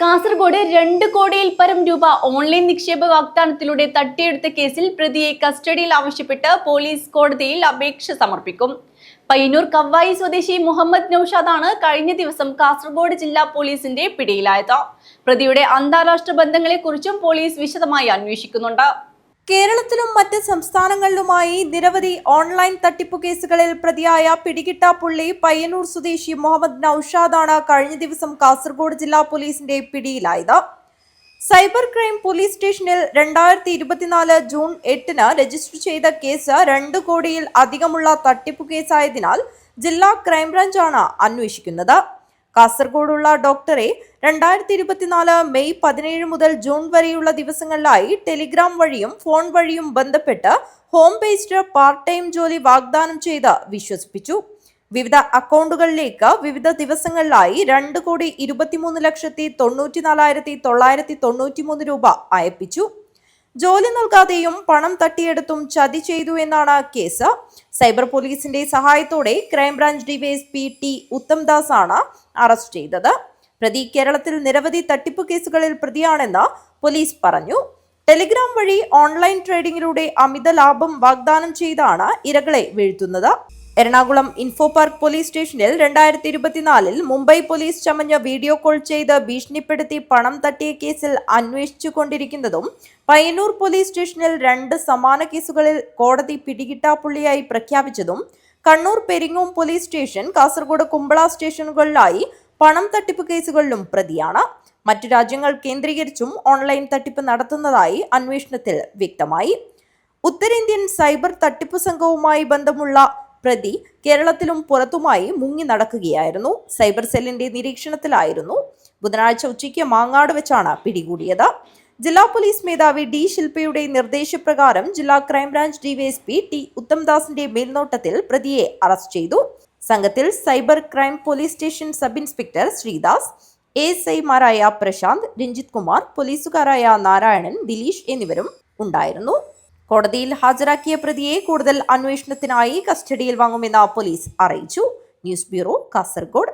കാസർഗോഡ് രണ്ട് കോടിയിൽ പരം രൂപ ഓൺലൈൻ നിക്ഷേപ വാഗ്ദാനത്തിലൂടെ തട്ടിയെടുത്ത കേസിൽ പ്രതിയെ കസ്റ്റഡിയിൽ ആവശ്യപ്പെട്ട് പോലീസ് കോടതിയിൽ അപേക്ഷ സമർപ്പിക്കും. പയ്യന്നൂർ കവ്വായി സ്വദേശി മുഹമ്മദ് നൌഷാദാണ് കഴിഞ്ഞ ദിവസം കാസർഗോഡ് ജില്ലാ പോലീസിന്റെ പിടിയിലായത്. പ്രതിയുടെ അന്താരാഷ്ട്ര ബന്ധങ്ങളെക്കുറിച്ചും പോലീസ് വിശദമായി അന്വേഷിക്കുന്നുണ്ട്. കേരളത്തിലും മറ്റ് സംസ്ഥാനങ്ങളിലുമായി നിരവധി ഓൺലൈൻ തട്ടിപ്പു കേസുകളിൽ പ്രതിയായ പിടികിട്ടാപ്പുള്ളി പയ്യന്നൂർ സ്വദേശി മുഹമ്മദ് നൌഷാദാണ് കഴിഞ്ഞ ദിവസം കാസർഗോഡ് ജില്ലാ പോലീസിന്റെ പിടിയിലായത്. സൈബർ ക്രൈം പോലീസ് സ്റ്റേഷനിൽ രണ്ടായിരത്തി ഇരുപത്തിനാല് ജൂൺ എട്ടിന് രജിസ്റ്റർ ചെയ്ത കേസ് രണ്ട് കോടിയിൽ അധികമുള്ള തട്ടിപ്പു കേസായതിനാൽ ജില്ലാ ക്രൈംബ്രാഞ്ചാണ് അന്വേഷിക്കുന്നത്. കാസർഗോഡുള്ള ഡോക്ടറെ രണ്ടായിരത്തി ഇരുപത്തിനാല് മെയ് പതിനേഴ് മുതൽ ജൂൺ വരെയുള്ള ദിവസങ്ങളിലായി ടെലിഗ്രാം വഴിയും ഫോൺ വഴിയും ബന്ധപ്പെട്ട് ഹോം ബേസ്ഡ് പാർട്ട് ടൈം ജോലി വാഗ്ദാനം ചെയ്ത് വിശ്വസിപ്പിച്ചു. വിവിധ അക്കൗണ്ടുകളിലേക്ക് വിവിധ ദിവസങ്ങളിലായി രണ്ട് കോടി ഇരുപത്തിമൂന്ന് ലക്ഷത്തി തൊണ്ണൂറ്റി നാലായിരത്തി തൊള്ളായിരത്തി തൊണ്ണൂറ്റിമൂന്ന് രൂപ അയപ്പിച്ചു. ജോലി നൽകാതെയും പണം തട്ടിയെടുത്തും ചതി ചെയ്തു എന്നാണ് കേസ്. സൈബർ പോലീസിന്റെ സഹായത്തോടെ ക്രൈംബ്രാഞ്ച് ഡിവൈഎസ്പി ടി ഉത്തംദാസ് ആണ് അറസ്റ്റ് ചെയ്തത്. പ്രതി കേരളത്തിൽ നിരവധി തട്ടിപ്പ് കേസുകളിൽ പ്രതിയാണെന്ന് പോലീസ് പറഞ്ഞു. ടെലിഗ്രാം വഴി ഓൺലൈൻ ട്രേഡിംഗിലൂടെ അമിത ലാഭം വാഗ്ദാനം ചെയ്താണ് ഇരകളെ വീഴ്ത്തുന്നത്. എറണാകുളം ഇൻഫോ പാർക്ക് പോലീസ് സ്റ്റേഷനിൽ രണ്ടായിരത്തി ഇരുപത്തിനാലിൽ മുംബൈ പോലീസ് ചമഞ്ഞ വീഡിയോ കോൾ ചെയ്ത് ഭീഷണിപ്പെടുത്തി പണം തട്ടിയ കേസിൽ അന്വേഷിച്ചുകൊണ്ടിരിക്കുന്നതും പയ്യന്നൂർ പോലീസ് സ്റ്റേഷനിൽ രണ്ട് സമാന കേസുകളിൽ കോടതി പിടികിട്ടാപ്പുള്ളിയായി പ്രഖ്യാപിച്ചതും കണ്ണൂർ പെരിങ്ങോം പോലീസ് സ്റ്റേഷൻ കാസർഗോഡ് കുമ്പള സ്റ്റേഷനുകളിലായി പണം തട്ടിപ്പ് കേസുകളിലും പ്രതിയാണ്. മറ്റു രാജ്യങ്ങൾ കേന്ദ്രീകരിച്ചും ഓൺലൈൻ തട്ടിപ്പ് നടത്തുന്നതായി അന്വേഷണത്തിൽ വ്യക്തമായി. ഉത്തരേന്ത്യൻ സൈബർ തട്ടിപ്പ് സംഘവുമായി ബന്ധമുള്ള പ്രതി കേരളത്തിലും പുറത്തുമായി മുങ്ങി നടക്കുകയായിരുന്നു. സൈബർ സെല്ലിന്റെ നിരീക്ഷണത്തിലായിരുന്നു. ബുധനാഴ്ച ഉച്ചയ്ക്ക് മാങ്ങാട് വെച്ചാണ് പിടികൂടിയത്. ജില്ലാ പോലീസ് മേധാവി ഡി ശില്പയുടെ നിർദ്ദേശപ്രകാരം ജില്ലാ ക്രൈംബ്രാഞ്ച് ഡിവൈഎസ്പി ടി ഉത്തംദാസിന്റെ മേൽനോട്ടത്തിൽ പ്രതിയെ അറസ്റ്റ് ചെയ്തു. സംഘത്തിൽ cyber crime police station sub inspector Sreedas S ഐമാരായ പ്രശാന്ത് രഞ്ജിത് കുമാർ പോലീസുകാരായ നാരായണൻ ദിലീഷ് എന്നിവരും ഉണ്ടായിരുന്നു. കോടതിയിൽ ഹാജരാക്കിയ പ്രതിയെ കൂടുതൽ അന്വേഷണത്തിനായി കസ്റ്റഡിയിൽ വാങ്ങുമെന്ന് പോലീസ് അറിയിച്ചു. News bureau Kasaragod.